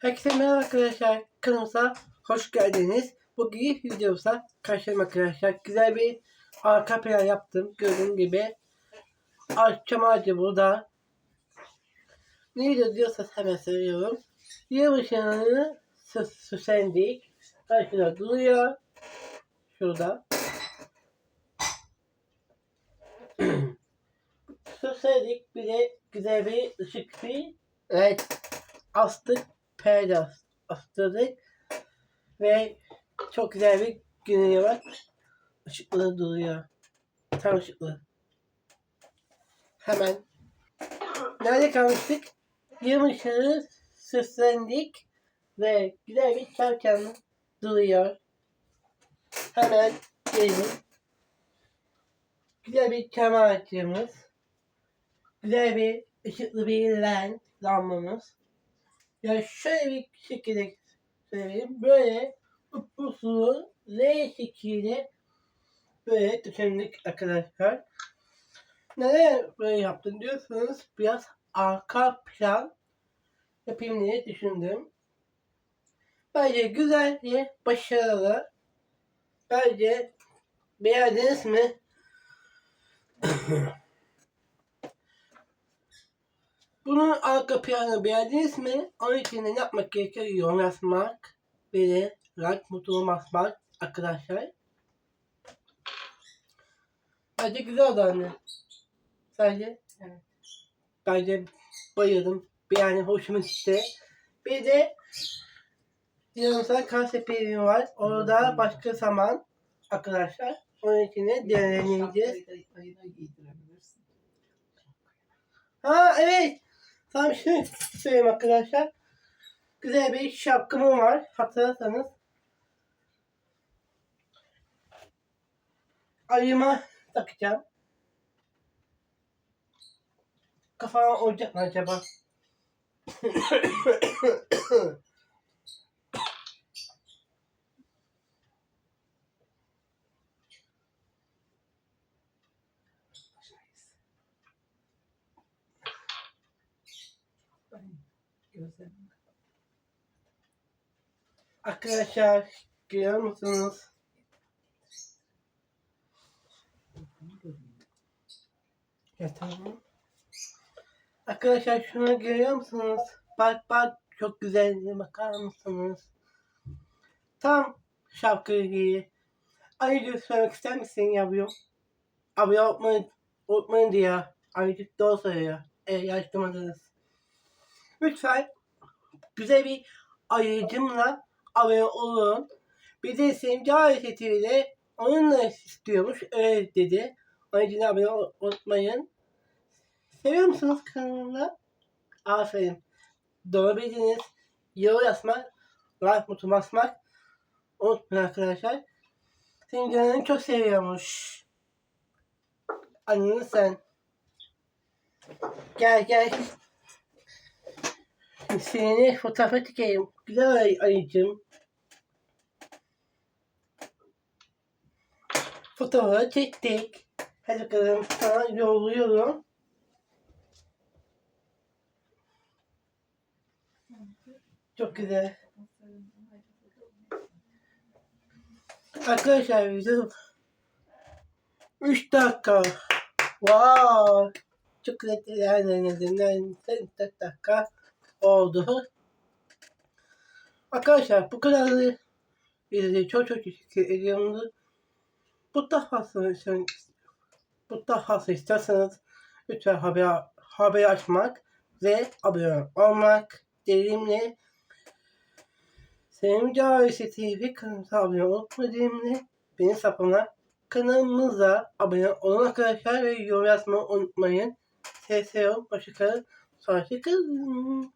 Herkese merhaba arkadaşlar. Kanalımıza hoş geldiniz. Bugün videomuza karşılayalım arkadaşlar. Güzel bir arka plan yaptım. Gördüğünüz gibi. Akşam ağacı burada. Ne video diyorsanız hemen söylüyorum. Yılbaşını sü süslendik. Karşıda duruyor. Şurada. süsledik. Bir de güzel bir ışık bir evet, astık perde as- astırdık ve çok güzel bir güneye bak ışıkları duruyor. Tam ışıklı. Hemen. Nerede kalmıştık? Yıl ışığı süslendik ve güzel bir çarkan duruyor. Hemen gelin. Güzel bir çam ağacımız güzel bir ışıklı bir len lambamız ya şöyle bir şekilde söyleyeyim. Böyle upuzun L şekliyle böyle düşündük arkadaşlar. Neden böyle yaptım diyorsanız biraz arka plan yapayım diye düşündüm. Bence güzel ve başarılı. Bence beğendiniz mi? Bunun arka planını beğendiniz mi? Onun için ne yapmak gerekiyor? Yorum yazmak ve de like butonu basmak arkadaşlar. Bence güzel oldu anne. Sadece Evet. bence bayıldım. Yani hoşuma gitti. Bir de yanımızda kanser peyniri var. Orada başka zaman arkadaşlar. Onun için de deneyeceğiz. Ha evet. Tam şunu söyleyeyim arkadaşlar. Güzel bir şapkamım var. Hatırlarsanız. Ayıma takacağım. Kafama olacak mı acaba? Gözlerim. Arkadaşlar görüyor musunuz? Ya tamam. Arkadaşlar şunu görüyor musunuz? Bak bak çok güzel bakar mısınız? Tam şapkayı Ayrıca söylemek ister misin yavrum? Abi yapmayın, unutmayın diye. Ayrıca doğru söylüyor. Eğer yaşlamadınız. Lütfen güzel bir ayıcımla abone olun. Bir de Semci hareketiyle onunla istiyormuş. Öyle dedi. Ayıcına abone ol- unutmayın. Seviyor musunuz kanalımı? Aferin. Doğru bildiniz. Yorum yazmak, like butonu basmak unutmayın arkadaşlar. Senin canını çok seviyormuş. Anneni sen. Gel gel. Seni fotoğrafa çekeyim. Güzel ay ayıcım. Fotoğrafı çektik. Hadi bakalım sana yolluyorum. Çok güzel. Arkadaşlar bizim 3 dakika. Wow. Çok güzel 4 dakika oldu. Arkadaşlar bu kadar bizi çok çok teşekkür ediyorum. Bu daha fazla bu daha isterseniz lütfen haber haber açmak ve abone olmak dileğimle Sevimci Ailesi TV kanalımıza abone olmadığımla benim sapıma kanalımıza abone olun arkadaşlar ve yorum yazmayı unutmayın. Size seviyorum. Hoşçakalın. Hoşçakalın.